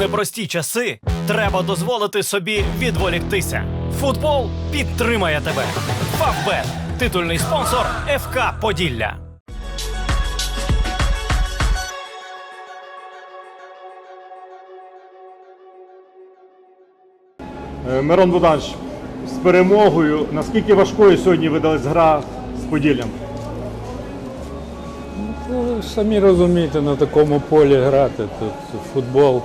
непрості часи треба дозволити собі відволіктися. Футбол підтримає тебе. Фавбет титульний спонсор ФК Поділля. Е, Мирон Богданович, з перемогою. Наскільки важкою сьогодні видалась гра з Поділлям? Ну, самі розумієте, на такому полі грати. Тут футбол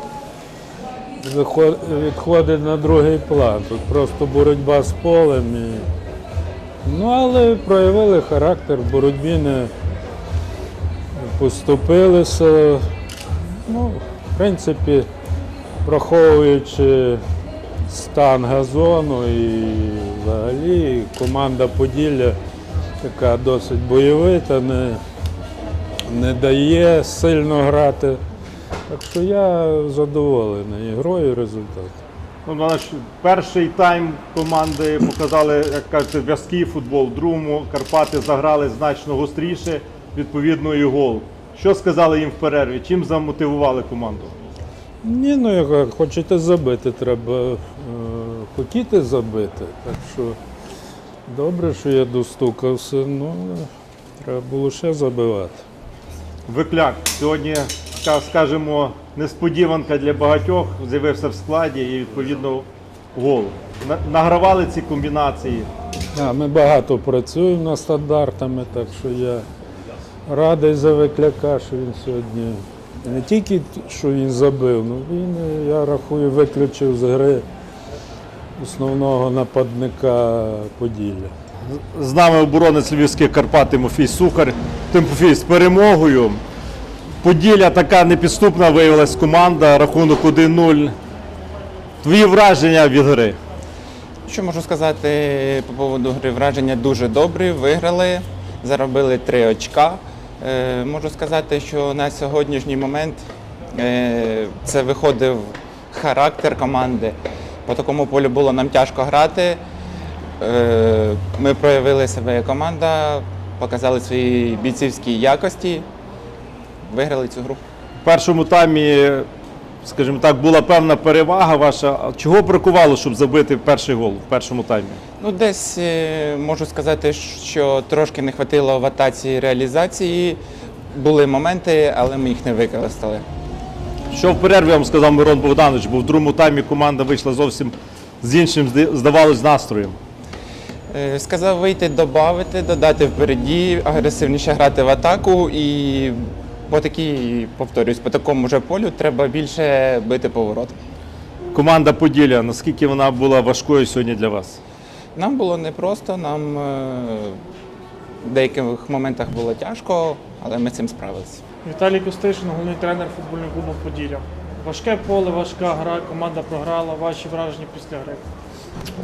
відходить на другий план. Тут просто боротьба з полем. І... Ну, але проявили характер, в боротьбі не поступилися. Ну, в принципі, враховуючи стан газону і взагалі команда Поділля така досить бойовита, не, не дає сильно грати. Так що я задоволений грою і результатом. Ну, Богданович, перший тайм команди показали, як кажете, в'язкий футбол. В другому Карпати заграли значно гостріше, відповідно, і гол. Що сказали їм в перерві? Чим замотивували команду? Ні, ну як хочете забити, треба е, хотіти забити. Так що добре, що я достукався, ну треба було ще забивати. Викляк. Сьогодні, ска- скажімо, несподіванка для багатьох. З'явився в складі і відповідно гол. Награвали ці комбінації. А, ми багато працюємо над стандартами, так що я радий за викляка, що він сьогодні не тільки що він забив, ну він, я рахую, виключив з гри основного нападника Поділля. З нами оборонець Львівських Карпат Тимофій Сухар. Тимофій з перемогою. Поділля така непідступна виявилась команда, рахунок 1-0. Твої враження від гри. Що можу сказати по поводу гри? Враження дуже добрі, виграли, заробили три очка. Е, можу сказати, що на сьогоднішній момент е, це виходив характер команди. По такому полю було нам тяжко грати. Е, ми проявили себе як команда, показали свої бійцівські якості, виграли цю гру. В першому таймі, скажімо так, була певна перевага ваша. Чого бракувало, щоб забити перший гол в першому таймі? Ну, десь е, можу сказати, що трошки не вистачило в атаці реалізації. Були моменти, але ми їх не використали. Що в перерві вам сказав Мирон Богданович, бо в другому таймі команда вийшла зовсім з іншим, зда- здавалось, настроєм. Е, Сказав вийти, додати, додати впереді, агресивніше грати в атаку і по такій, повторюсь, по такому же полю треба більше бити поворот. Команда Поділля, наскільки вона була важкою сьогодні для вас? Нам було непросто, нам е, в деяких моментах було тяжко, але ми з цим справилися. Віталій Костишин, головний тренер футбольного клубу Поділля. Важке поле, важка гра, команда програла. Ваші враження після гри.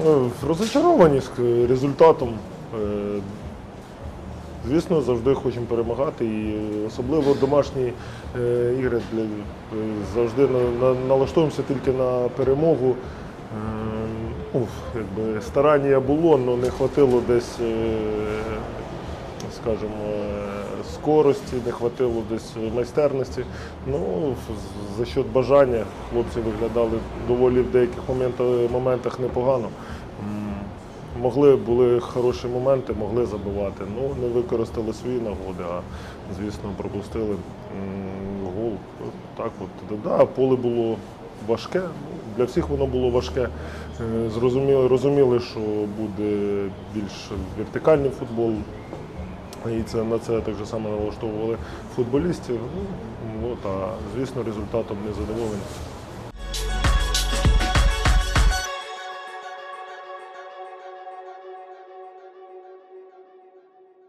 Е, Розочаровані з е, результатом. Звісно, завжди хочемо перемагати, і особливо домашні е, ігри е, завжди на- на- налаштовуємося тільки на перемогу. Е, уф, якби старання було, але не вистачило десь, скажімо, скорості, не вистачило десь майстерності. Ну, за счет бажання хлопці виглядали доволі в деяких моментах непогано. Могли, були хороші моменти, могли забивати. Ну, не використали свої нагоди, а звісно, пропустили гол. Так от, да, поле було важке. Для всіх воно було важке. Е, Зрозуміли, розуміли, що буде більш вертикальний футбол. І це на це так же само налаштовували футболістів. Ну, от, а звісно, результатом не задоволені.